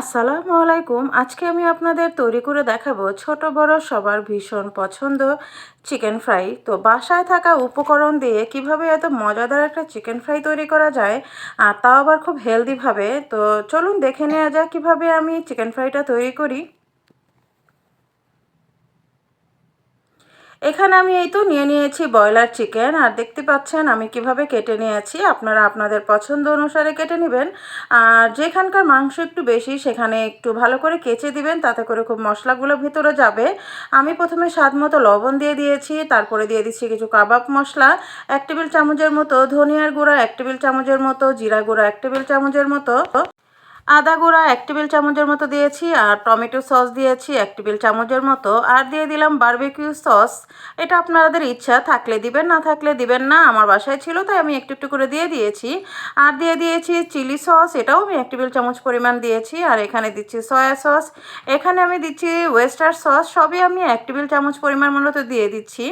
আসসালামু আলাইকুম। আজকে আমি আপনাদের তৈরি করে দেখাবো ছোট বড় সবার ভীষণ পছন্দ চিকেন ফ্রাই। তো বাসায় থাকা উপকরণ দিয়ে কীভাবে এত মজাদার একটা চিকেন ফ্রাই তৈরি করা যায় আর তাও আবার খুব হেলদিভাবে তো চলুন দেখে নেওয়া যাক কীভাবে আমি চিকেন ফ্রাইটা তৈরি করি। এখানে আমি এই তো নিয়ে নিয়েছি ব্রয়লার চিকেন, আর দেখতে পাচ্ছেন আমি কীভাবে কেটে নিয়েছি। আপনারা আপনাদের পছন্দ অনুসারে কেটে নেবেন। আর যেখানকার মাংস একটু বেশি, সেখানে একটু ভালো করে কেচে দিবেন, তাতে করে খুব মশলাগুলো ভিতরে যাবে। আমি প্রথমে স্বাদ মতো লবণ দিয়ে দিয়েছি, তারপরে দিয়ে দিচ্ছি কিছু কাবাব মশলা, এক টেবিল চামচের মতো ধনিয়ার গুঁড়া, এক টেবিল চামচের মতো জিরা গুঁড়া, এক টেবিল চামচের মতো আদা গুঁড়া এক টেবিল চামচের মতো দিয়েছি আর টমেটো সস দিয়েছি এক টেবিল চামচের মতো। আর দিয়ে দিলাম বারবিকিউ সস। এটা আপনাদের ইচ্ছা, থাকলে দিবেন, না থাকলে দিবেন না। আমার বাসায় ছিল, তাই আমি একটু একটু করে দিয়ে দিয়েছি। আর দিয়ে দিয়েছি চিলি সস, এটাও আমি এক টেবিল চামচ পরিমাণ দিয়েছি। আর এখানে দিচ্ছি সয়া সস। এখানে আমি দিচ্ছি ওয়েস্টার সস, সবই আমি এক টেবিল চামচ পরিমাণ মূলত দিয়ে দিচ্ছি।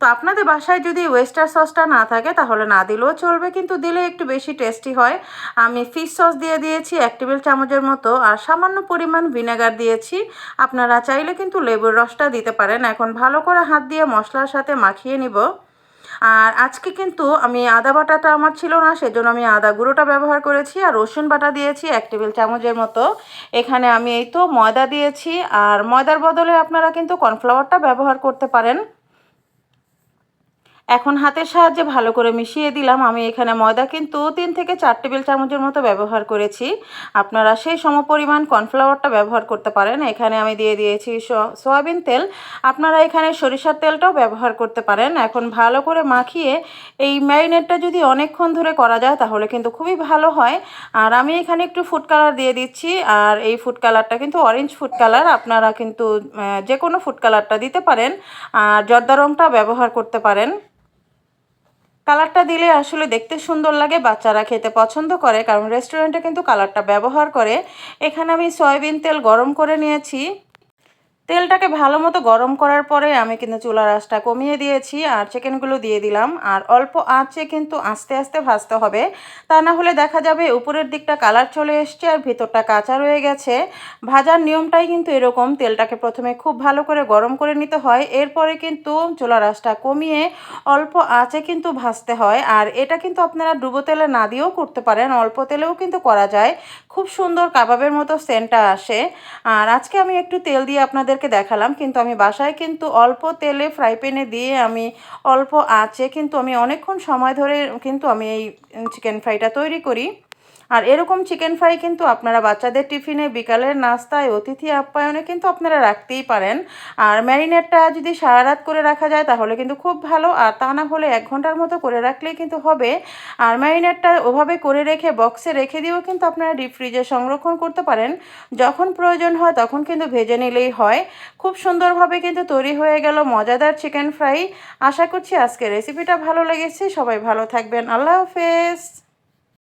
তো আপনাদের বাসায় যদি ওয়েস্টার সসটা না থাকে, তাহলে না দিলেও চলবে, কিন্তু দিলে একটু বেশি টেস্টি হয়। আমি ফিশ সস দিয়ে দিয়েছি এক টেবিল চামচের মতো আর সামান্য পরিমাণ ভিনেগার দিয়েছি। আপনারা চাইলে কিন্তু লেবুর রসটা দিতে পারেন। এখন ভালো করে হাত দিয়ে মশলার সাথে মাখিয়ে নিব। আর আজকে কিন্তু আমি আদা বাটাটা আমার ছিল না, সেজন্য আমি আদা গুঁড়োটা ব্যবহার করেছি আর রসুন বাটা দিয়েছি এক টেবিল চামচের মতো। এখানে আমি এই তো ময়দা দিয়েছি আর ময়দার বদলে আপনারা কিন্তু কর্নফ্লাওয়ারটা ব্যবহার করতে পারেন। এখন হাতের সাহায্যে ভালো করে মিশিয়ে দিলাম। আমি এখানে ময়দা কিন্তু তিন থেকে চার টেবিল চামচের মতো ব্যবহার করেছি। আপনারা সেই সমপরিমাণ কর্নফ্লাওয়ারটা ব্যবহার করতে পারেন। এখানে আমি দিয়ে দিয়েছি সয়াবিন তেল। আপনারা এখানে সরিষার তেলটাও ব্যবহার করতে পারেন। এখন ভালো করে মাখিয়ে এই ম্যারিনেটটা যদি অনেকক্ষণ ধরে করা যায় তাহলে কিন্তু খুবই ভালো হয়। আর আমি এখানে একটু ফুড কালার দিয়ে দিচ্ছি। আর এই ফুড কালারটা কিন্তু অরেঞ্জ ফুড কালার। আপনারা কিন্তু যে কোনো ফুড কালারটা দিতে পারেন। আর জর্দা রঙটা ব্যবহার করতে পারেন। কালারটা দিলে আসলে দেখতে সুন্দর লাগে, বাচ্চারা খেতে পছন্দ করে, কারণ রেস্টুরেন্টে কিন্তু কালারটা ব্যবহার করে। এখানে আমি সয়াবিন তেল গরম করে নিয়েছি। তেলটাকে ভালো মতো গরম করার পরে আমি কিন্তু চুলার আঁচটা কমিয়ে দিয়েছি আর চিকেনগুলো দিয়ে দিলাম। আর অল্প আঁচে কিন্তু আস্তে আস্তে ভাজতে হবে। তা না হলে দেখা যাবে উপরের দিকটা কালার চলে এসছে আর ভিতরটা কাঁচা রয়ে গেছে। ভাজার নিয়মটাই কিন্তু এরকম, তেলটাকে প্রথমে খুব ভালো করে গরম করে নিতে হয়। এরপরে কিন্তু চুলার আঁচটা কমিয়ে অল্প আঁচে কিন্তু ভাজতে হয়। আর এটা কিন্তু আপনারা ডুবো তেলে না দিয়েও করতে পারেন, অল্প তেলেও কিন্তু করা যায়। খুব সুন্দর কাবাবের মতো সেন্টটা আসে। আর আজকে আমি একটু তেল দিয়ে আপনাদের আপনাদেরকে দেখালাম, কিন্তু আমি বাসায় কিন্তু অল্প তেলে ফ্রাই প্যানে দিয়ে আমি অল্প আঁচে কিন্তু আমি অনেকক্ষণ সময় ধরে কিন্তু আমি এই চিকেন ফ্রাইটা তৈরি করি। আর এরকম চিকেন ফ্রাই কিন্তু আপনারা বাচ্চাদের টিফিনে বিকালের নাস্তায়, অতিথি আপ্যায়নে কিন্তু আপনারা রাখতেই পারেন। আর ম্যারিনেটটা যদি সারা রাত করে রাখা যায়, তাহলে কিন্তু খুব ভালো। আর তা না হলে এক ঘণ্টার মতো করে রাখলেই কিন্তু হবে। আর ম্যারিনেটটা ওভাবে করে রেখে বক্সে রেখে দিয়েও কিন্তু আপনারা ডিপ ফ্রিজে সংরক্ষণ করতে পারেন। যখন প্রয়োজন হয়, তখন কিন্তু ভেজে নিলেই হয়। খুব সুন্দরভাবে কিন্তু তৈরি হয়ে গেল মজাদার চিকেন ফ্রাই আশা করছি আজকে রেসিপিটা ভালো লেগেছে। সবাই ভালো থাকবেন। আল্লাহ হাফেজ।